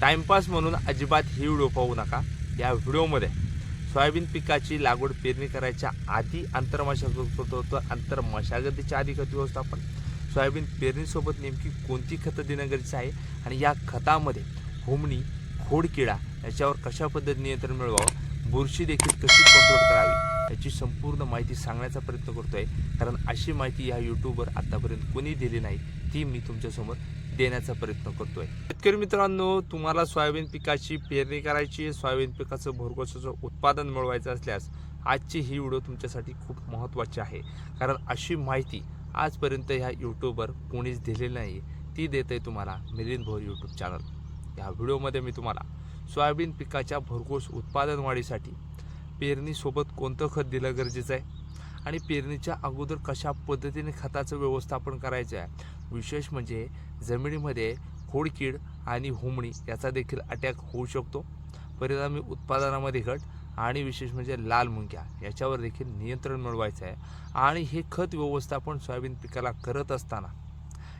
Timepass म्हणून अजिबात ही video पाहू नका या व्हिडिओमध्ये. सोयाबीन पिकाची लागवड पेरणी करायच्या आधी आंतरमशागत करतो आंतरमशागतीच्या आधी खत व्यवस्थापन. सोयाबीन पेरणीसोबत नेमकी कोणती खतं देणं गरजेचं आहे? आणि या खतामध्ये होमणी खोडकिडा याच्यावर कशा पद्धतीने नियंत्रण मिळवावं? बुरशी देखील कशी कंट्रोल करावी? याची संपूर्ण माहिती सांगण्याचा प्रयत्न करतो आहे कारण अशी माहिती या यूट्यूबवर आतापर्यंत कोणी दिली नाही. ती मी तुमच्यासमोर देण्याचा प्रयत्न करतोय. शेतकरी मित्रांनो तुम्हाला सोयाबीन पिकाची पेरणी करायची आहे. सोयाबीन पिकाचं भरघोसाचं उत्पादन मिळवायचं असल्यास आजची ही व्हिडिओ तुमच्यासाठी खूप महत्त्वाची आहे. कारण अशी माहिती आजपर्यंत ह्या यूट्यूबवर कोणीच दिलेली नाही. ती देत आहे तुम्हाला मिलिंद भोर यूट्यूब चॅनल ह्या व्हिडिओमध्ये मी तुम्हाला सोयाबीन पिकाच्या भरघोस उत्पादन वाढीसाठी पेरणीसोबत कोणतं खत दिलं गरजेचं आहे? आणि पेरणीच्या अगोदर कशा पद्धतीने खताचं व्यवस्थापन करायचं आहे? विशेष म्हणजे जमिनीमध्ये खोडकीड आणि हुमणी याचा देखील अटॅक होऊ शकतो. परिणामी उत्पादनामध्ये घट आणि विशेष म्हणजे लाल मुंग्या याच्यावर देखील नियंत्रण मिळवायचं आहे. आणि हे खत व्यवस्थापन सोयाबीन पिकाला करत असताना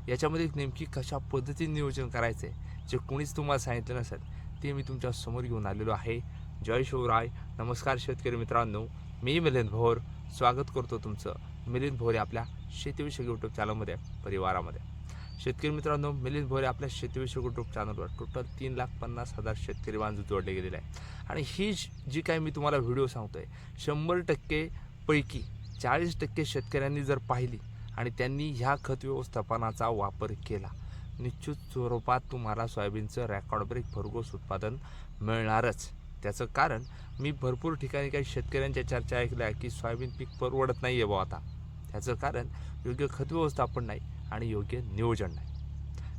याच्यामध्ये नेमकी कशा पद्धतीने नियोजन करायचं आहे जे कोणीच तुम्हाला सांगितलं नसेल ते मी तुमच्यासमोर घेऊन आलेलो आहे. जय शिवराय. नमस्कार शेतकरी मित्रांनो. मी मिलिंद भोर. स्वागत करतो तुमचं मिलिंद भोर आपल्या शेतीविषयक यूट्यूब चॅनलमध्ये परिवारामध्ये. शेतकरी मित्रांनो मिलिंद भोरे आपल्या शेतीविषयक युट्यूब चॅनलवर टोटल तीन लाख पन्नास हजार शेतकरी बांधव जोडले गेलेले आहे आणि ही जी- काय मी तुम्हाला व्हिडिओ सांगतोय शंभर टक्के पैकी चाळीस टक्के शेतकऱ्यांनी जर पाहिली आणि त्यांनी ह्या खत व्यवस्थापनाचा वापर केला निश्चित स्वरूपात तुम्हाला सोयाबीनचं रेकॉर्ड ब्रेक भरघोस उत्पादन मिळणारच. त्याचं कारण मी भरपूर ठिकाणी काही शेतकऱ्यांच्या चर्चा ऐकल्या की सोयाबीन पीक परवडत नाही आहे बुवा आता. त्याचं कारण योग्य खत व्यवस्थापन नाही. आणि योग्य नियोजन नाही.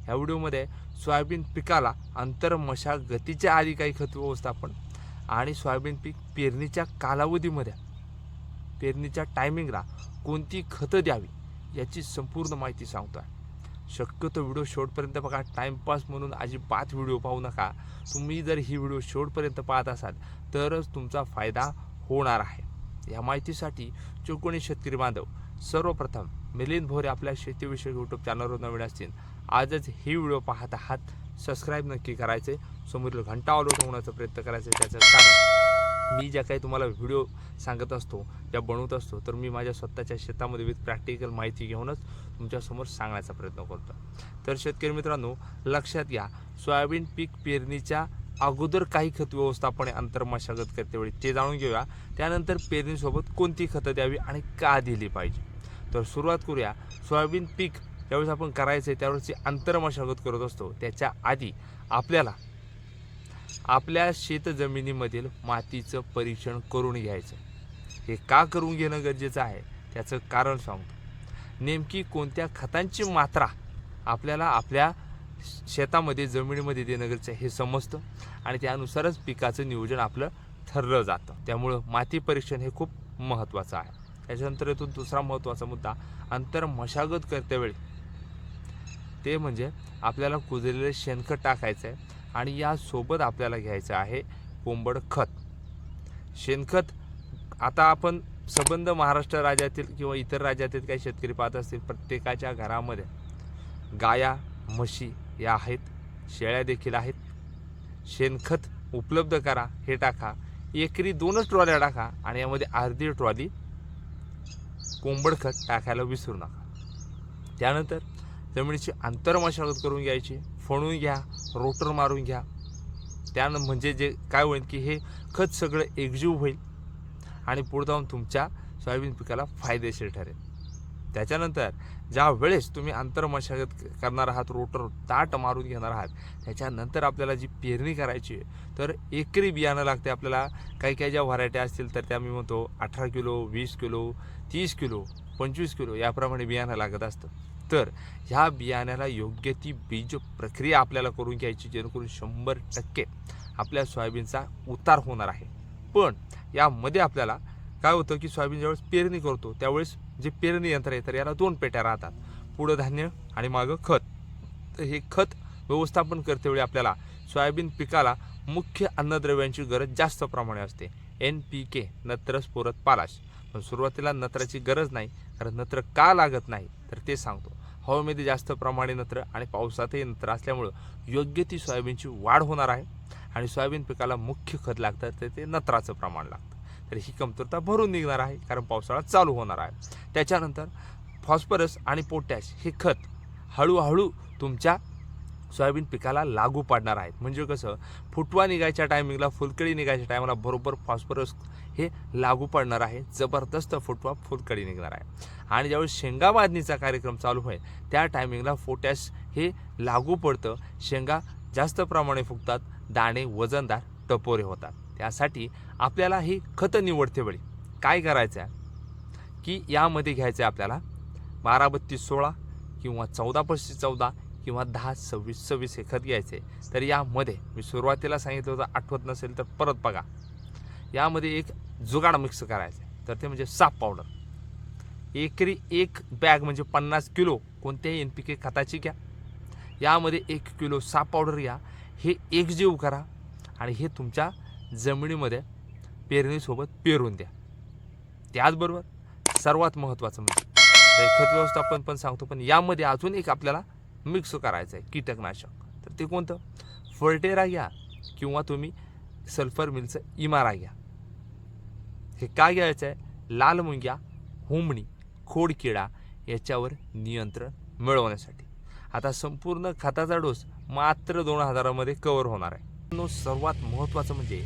ह्या व्हिडिओमध्ये सोयाबीन पिकाला अंतर्मशागतीच्या आधी काही खत व्यवस्थापन आणि सोयाबीन पीक पेरणीच्या कालावधीमध्ये पेरणीच्या टायमिंगला कोणती खतं द्यावी याची संपूर्ण माहिती सांगतो आहे शक्यतो व्हिडिओ शेवटपर्यंत बघा. टाईमपास म्हणून अजिबात व्हिडिओ पाहू नका. तुम्ही जर ही व्हिडिओ शेवटपर्यंत पाहत असाल तरच तुमचा फायदा होणार आहे. या माहितीसाठी जो कोणी शेतकरी बांधव सर्वप्रथम मिलिंद भोरे आपल्या शेतीविषयक यूट्यूब चॅनलवर नवीन असतील. आजच ही व्हिडिओ पाहत आहात. सबस्क्राईब नक्की करायचे. समोरील घंटा ऑल होण्याचा प्रयत्न करायचा त्याचं कारण मी ज्या काही तुम्हाला व्हिडिओ सांगत असतो ज्या बनवत असतो तर मी माझ्या स्वतःच्या शेतामध्ये विथ प्रॅक्टिकल माहिती घेऊनच तुमच्यासमोर सांगण्याचा प्रयत्न करतो. तर शेतकरी मित्रांनो लक्षात घ्या सोयाबीन पीक पेरणीच्या अगोदर काही खत व्यवस्थापन अंतर मशागत करते वेळी ते जाणून घेऊया. त्यानंतर पेरणीसोबत कोणती खतं द्यावी आणि का दिली पाहिजे? तर सुरुवात करूया. सोयाबीन पीक ज्यावेळेस आपण करायचं आहे त्यावेळेस अंतर्मशागत करत असतो. त्याच्या आधी आपल्याला आपल्या शेतजमिनीमधील मातीचं परीक्षण करून घ्यायचं. हे का करून घेणं गरजेचं आहे? त्याचं कारण सांगतो नेमकी कोणत्या खतांची मात्रा आपल्याला आपल्या शेतामध्ये जमिनीमध्ये देणं गरजेचं आहे हे समजतं आणि त्यानुसारच पिकाचं नियोजन आपलं ठरलं जातं. त्यामुळं माती परीक्षण हे खूप महत्त्वाचं आहे. त्याच्यानंतर येतो दुसरा महत्त्वाचा मुद्दा अंतर मशागत करतेवेळी ते म्हणजे आपल्याला कुजलेलं शेणखत टाकायचं आहे आणि यासोबत आपल्याला घ्यायचं आहे कोंबड खत. शेणखत आता आपण संबंध महाराष्ट्र राज्यातील किंवा इतर राज्यातील काही शेतकरी पाहत असतील प्रत्येकाच्या घरामध्ये गाया म्हशी या आहेत शेळ्या देखील आहेत. शेणखत उपलब्ध करा हे टाका. एकरी दोनच ट्रॉल्या टाका आणि यामध्ये अर्धी ट्रॉली कोंबड खत टाकायला विसरू नका. त्यानंतर जमिनीची आंतरमशागत करून घ्यायची फणून घ्या रोटर मारून घ्या. त्यानं म्हणजे जे काय होईल की हे खत सगळं एकजीव होईल आणि पुढे जाऊन तुमच्या सोयाबीन पिकाला फायदेशीर ठरेल. त्याच्यानंतर ज्या वेळेस तुम्ही आंतरमशागत करणार आहात रोटर दाट मारून घेणार आहात त्याच्यानंतर आपल्याला जी पेरणी करायची आहे तर एकरी बियाणं लागते आपल्याला. काही काही ज्या व्हरायटी असतील तर त्या मी म्हणतो अठरा किलो वीस किलो तीस किलो पंचवीस किलो याप्रमाणे बियाणं लागत असतं. तर ह्या बियाण्याला योग्य ती बीज प्रक्रिया आपल्याला करून घ्यायची जेणेकरून शंभर टक्के आपल्या सोयाबीनचा उतार होणार आहे. पण यामध्ये आपल्याला काय होतं की सोयाबीन ज्यावेळेस पेरणी करतो त्यावेळेस जे पेरणी यंत्र आहे तर याला दोन पेट्या राहतात. पुढं धान्य आणि मागं खत. तर हे खत व्यवस्थापन करतेवेळी आपल्याला सोयाबीन पिकाला मुख्य अन्नद्रव्यांची गरज जास्त प्रमाणे असते. एन पी के नत्र पोरत पालाश. पण सुरुवातीला नत्राची गरज नाही कारण नत्र का लागत नाही तर ते सांगतो. हवेमध्ये जास्त प्रमाणे नत्र आणि पावसातही नत्र असल्यामुळं योग्य ती सोयाबीनची वाढ होणार आहे. आणि सोयाबीन पिकाला मुख्य खत लागतं तर ते नत्राचं प्रमाण लागतं. तर ही कमतरता भरून निघणार आहे कारण पावसाळा चालू होणार आहे. त्याच्यानंतर फॉस्फरस आणि पोटॅश हे खत हळूहळू तुमच्या सोयाबीन पिकाला लागू पाडणार आहेत. म्हणजे कसं? फुटवा निघायच्या टायमिंगला फुलकडी निघायच्या टायमाला बरोबर फॉस्फरस हे लागू पडणार आहे. जबरदस्त फुटवा फुलकडी निघणार आहे. आणि ज्यावेळेस शेंगा बांधणीचा कार्यक्रम चालू होईल त्या टायमिंगला पोटॅश हे लागू पडतं. शेंगा जास्त प्रमाणे फुगतात दाणे वजनदार टपोरे होतात. त्यासाठी आपल्याला ही खतं निवडतेवेळी काय करायचं आहे की यामध्ये घ्यायचं आहे आपल्याला बारा बत्तीस सोळा किंवा चौदा पस्तीस चौदा किंवा दहा सव्वीस सव्वीस हे खत घ्यायचे. तर यामध्ये मी सुरुवातीला सांगितलं होतं आठवत नसेल तर परत बघा. यामध्ये एक जुगाड मिक्स करायचं आहे तर ते म्हणजे साप पावडर. एकरी एक बॅग म्हणजे पन्नास किलो कोणत्याही एन पी के खताची घ्या. यामध्ये एक किलो साप पावडर घ्या. हे एकजीव करा आणि हे तुमच्या जमिनीमध्ये पेरणीसोबत पेरून द्या. त्याचबरोबर सर्वात महत्त्वाचं म्हणजे खत व्यवस्थापन पण सांगतो पण यामध्ये अजून एक आपल्याला मिक्स करायचं आहे कीटकनाशक. तर ते कोणतं? फर्टेरा घ्या किंवा तुम्ही सल्फर मिलचं इमारा घ्या. हे काय घ्यायचं आहे? लाल मुंग्या हुंबणी खोडकिडा याच्यावर नियंत्रण मिळवण्यासाठी. आता संपूर्ण खताचा डोस मात्र दोन हजारामध्ये कव्हर होणार आहे. सर्वात महत्त्वाचं म्हणजे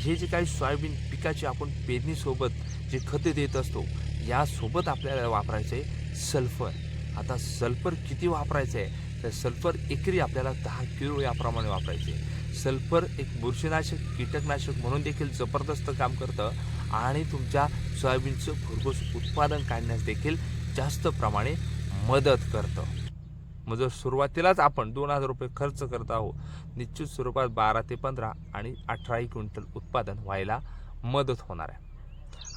हे जे काही सोयाबीन पिकाची आपण पेरणीसोबत जे खते देत असतो यासोबत आपल्याला वापरायचं आहे सल्फर. आता सल्फर किती वापरायचं आहे? तर सल्फर एकरी आपल्याला दहा किलो याप्रमाणे वापरायचे सल्फर एक बुरशीनाशक कीटकनाशक म्हणून देखील जबरदस्त काम करतं आणि तुमच्या सोयाबीनचं भरघोस उत्पादन काढण्यास देखील जास्त प्रमाणे मदत करतं. मग जर सुरुवातीलाच आपण दोन हजार रुपये खर्च करत आहोत निश्चित स्वरूपात बारा ते पंधरा आणि अठराही क्विंटल उत्पादन व्हायला मदत होणार आहे.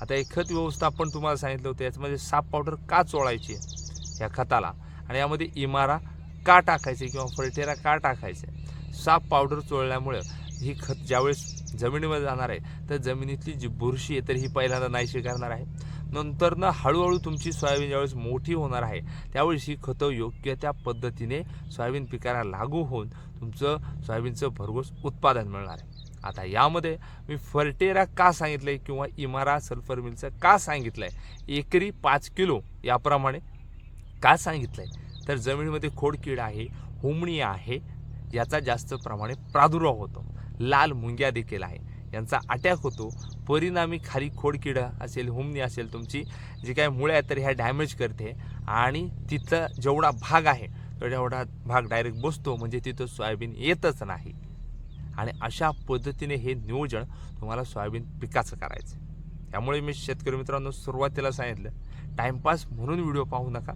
आता एक खत व्यवस्थापन तुम्हाला सांगितलं होतं याच्यामध्ये साप पावडर का चोळायची या खताला? आणि यामध्ये इमारा का टाकायचे किंवा फलटेरा का टाकायचे? साप पावडर चोळल्यामुळं ही खत ज्यावेळेस जमिनीमध्ये जाणार आहे तर जमिनीतली जी बुरशी आहे तर ही पहिल्यांदा नाहीशी करणार आहे. नंतर ना हळूहळू तुमची सोयाबीन ज्यावेळेस मोठी होणार आहे त्यावेळेस ही खतं योग्य त्या पद्धतीने सोयाबीन पिकाला लागू होऊन तुमचं सोयाबीनचं भरघोस उत्पादन मिळणार आहे. आता यामध्ये मी फर्टेरा का सांगितलं आहे किंवा इमारा सल्फर मिलचं का सांगितलं आहे एकरी पाच किलो याप्रमाणे का सांगितलं आहे तर जमिनीमध्ये खोडकीड आहे हुमणी आहे याचा जास्त प्रमाणे प्रादुर्भाव होतो. लाल मुंग्या देखील आहे. यांचा अटॅक होतो. परिणामी खाली खोडकिडं असेल हुमणी असेल तुमची जी काय मुळे आहेत तर ह्या डॅमेज करते. आणि तिथं जेवढा भाग आहे तेवढा भाग डायरेक्ट बसतो म्हणजे तिथं सोयाबीन येतच नाही. आणि अशा पद्धतीने हे नियोजन तुम्हाला सोयाबीन पिकाचं करायचं आहे. त्यामुळे मी शेतकरी मित्रांनो सुरुवातीला सांगितलं टाईमपास म्हणून व्हिडिओ पाहू नका.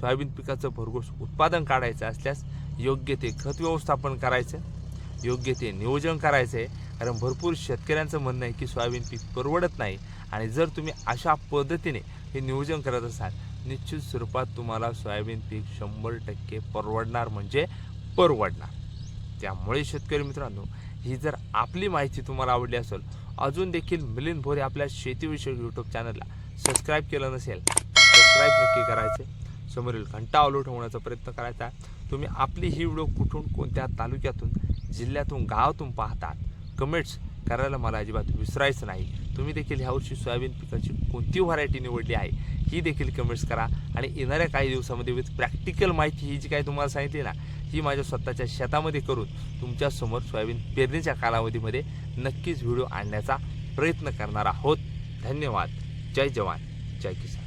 सोयाबीन पिकाचं भरघोस उत्पादन काढायचं असल्यास योग्य ते खत व्यवस्थापन करायचं योग्य ते नियोजन करायचं आहे कारण भरपूर शेतकऱ्यांचं म्हणणं आहे की सोयाबीन पीक परवडत नाही. आणि जर तुम्ही अशा पद्धतीने हे नियोजन करत असाल निश्चित स्वरूपात तुम्हाला सोयाबीन पीक शंभर टक्के परवडणार म्हणजे परवडणार. त्यामुळे शेतकरी मित्रांनो ही जर आपली माहिती तुम्हाला आवडली असेल अजून देखील मिलिंद भोरे आपल्या शेतीविषयक यूट्यूब चॅनलला सबस्क्राईब केलं नसेल सबस्क्राईब नक्की करायचे. समोरील घंटा ऑलो ठेवण्याचा प्रयत्न करायचा. तुम्ही आपली ही व्हिडिओ कुठून कोणत्या तालुक्यातून जिल्ह्यातून गावातून पाहतात कमेंट्स करायला मला अजिबात विसरायचं नाही. तुम्ही देखील ह्यावर्षी सोयाबीन पिकाची कोणती व्हरायटी निवडली आहे ही देखील कमेंट्स करा. आणि येणाऱ्या काही दिवसामध्ये विथ प्रॅक्टिकल माहिती ही जी काही तुम्हाला सांगितली ना ही माझ्या स्वतःच्या शेतामध्ये करून तुमच्यासमोर सोयाबीन पेरणीच्या कालावधीमध्ये नक्कीच व्हिडिओ आणण्याचा प्रयत्न करणार आहोत. धन्यवाद. जय जवान. जय किसान.